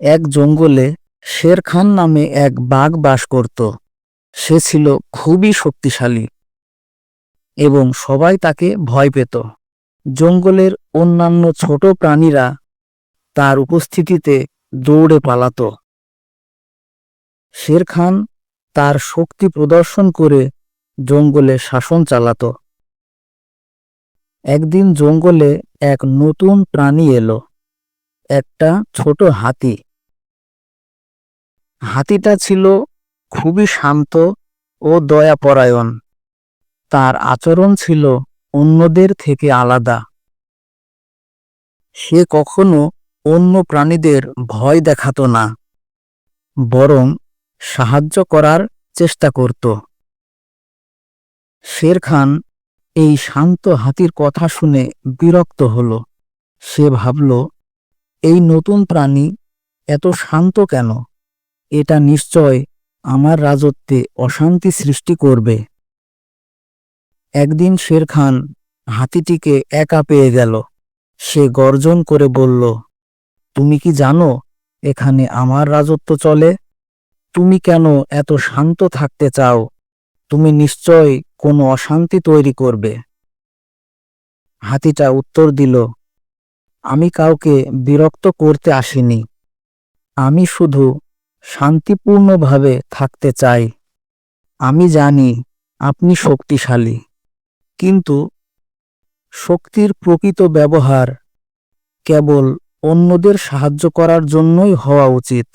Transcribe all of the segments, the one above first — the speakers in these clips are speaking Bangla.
এক জঙ্গলে শের খান নামে এক বাঘ বাস করত। সে ছিল খুবই শক্তিশালী এবং সবাই তাকে ভয় পেত। জঙ্গলের অন্যান্য ছোট প্রাণীরা তার উপস্থিতিতে দৌড়ে পালাত। শের খান তার শক্তি প্রদর্শন করে জঙ্গলে শাসন চালাত। একদিন জঙ্গলে এক নতুন প্রাণী এলো, একটা ছোট হাতি। হাতিটা ছিল খুবই শান্ত ও দয়াপরায়ণ। তার আচরণ ছিল অন্যদের থেকে আলাদা। সে কখনো অন্য প্রাণীদের ভয় দেখাতো না, বরং সাহায্য করার চেষ্টা করত। শের খান এই শান্ত হাতির কথা শুনে বিরক্ত হল। সে ভাবল, এই নতুন প্রাণী এত শান্ত কেন? এটা নিশ্চয় আমার রাজত্বে অশান্তি সৃষ্টি করবে। একদিন শের খান হাতিটিকে একা পেয়ে গেল। সে গর্জন করে বলল, তুমি কি জানো এখানে আমার রাজত্ব চলে? তুমি কেন এত শান্ত থাকতে চাও? তুমি নিশ্চয় কোনো অশান্তি তৈরি করবে। হাতিটা উত্তর দিল, আমি কাউকে বিরক্ত করতে আসিনি। আমি শুধু শান্তিপূর্ণভাবে থাকতে চাই। আমি জানি আপনি শক্তিশালী। কিন্তু শক্তির প্রকৃত ব্যবহার কেবল অন্যদের সাহায্য করার জন্যই হওয়া উচিত।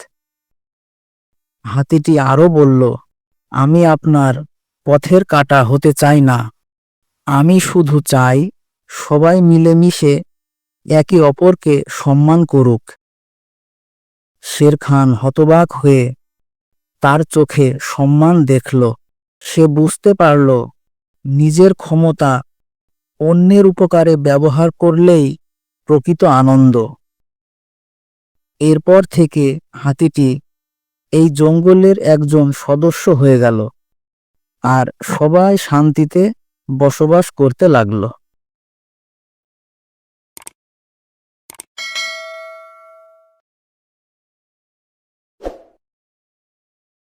হাতিটি আরও বলল, আমি আপনার পথের কাটা হতে চাই না। আমি শুধু চাই সবাই মিলেমিশে একে অপরকে সম্মান করুক। শের খান হতবাক হয়ে তার চোখে সম্মান দেখল। সে বুঝতে পারল, নিজের ক্ষমতা অন্যের উপকারে ব্যবহার করলেই প্রকৃত আনন্দ। এরপর থেকে হাতিটি এই জঙ্গলের একজন সদস্য হয়ে গেল আর সবাই শান্তিতে বসবাস করতে লাগল।